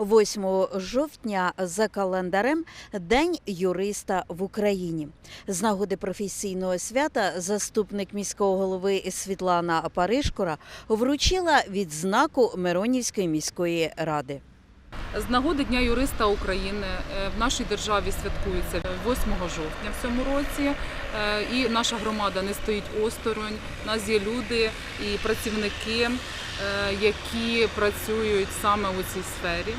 8 жовтня за календарем День юриста в Україні. З нагоди професійного свята заступник міського голови Світлана Паришкора вручила відзнаку Миронівської міської ради. З нагоди Дня юриста України е, в нашій державі святкується 8 жовтня в цьому році. Е, І наша громада не стоїть осторонь. У нас є люди і працівники, е, які працюють саме у цій сфері.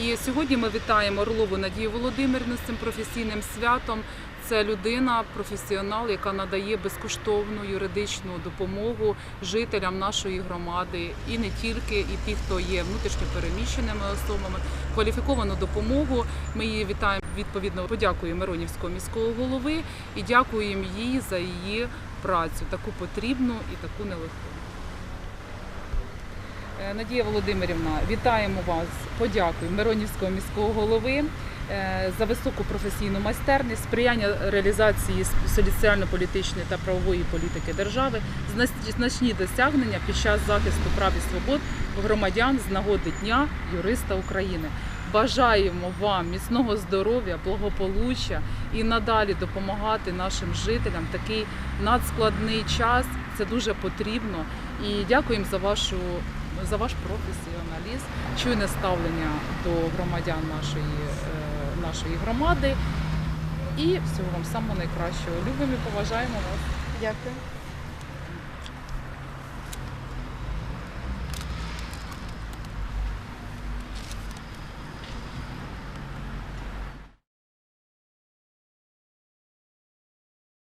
І сьогодні ми вітаємо Орлову Надію Володимирівну з цим професійним святом. Це людина, професіонал, яка надає безкоштовну юридичну допомогу жителям нашої громади, і не тільки, і ті, хто є внутрішньо переміщеними особами. Кваліфіковану допомогу. Ми її вітаємо відповідно. Подякуємо Миронівського міського голови і дякуємо їй за її працю, таку потрібну і таку нелегку. Е, Надія Володимирівна, вітаємо вас. Подякуємо Миронівського міського голови е, за високу професійну майстерність, сприяння реалізації соціально-політичної та правової політики держави, значні досягнення під час захисту прав і свобод громадян з нагоди Дня юриста України. Бажаємо вам міцного здоров'я, благополуччя і надалі допомагати нашим жителям такий надскладний час. Це дуже потрібно. І дякуємо за вашу за ваш професіоналізм, чуйне ставлення до громадян нашої, е, нашої громади. І всього вам самого найкращого. Любимо і поважаємо вас. Дякую.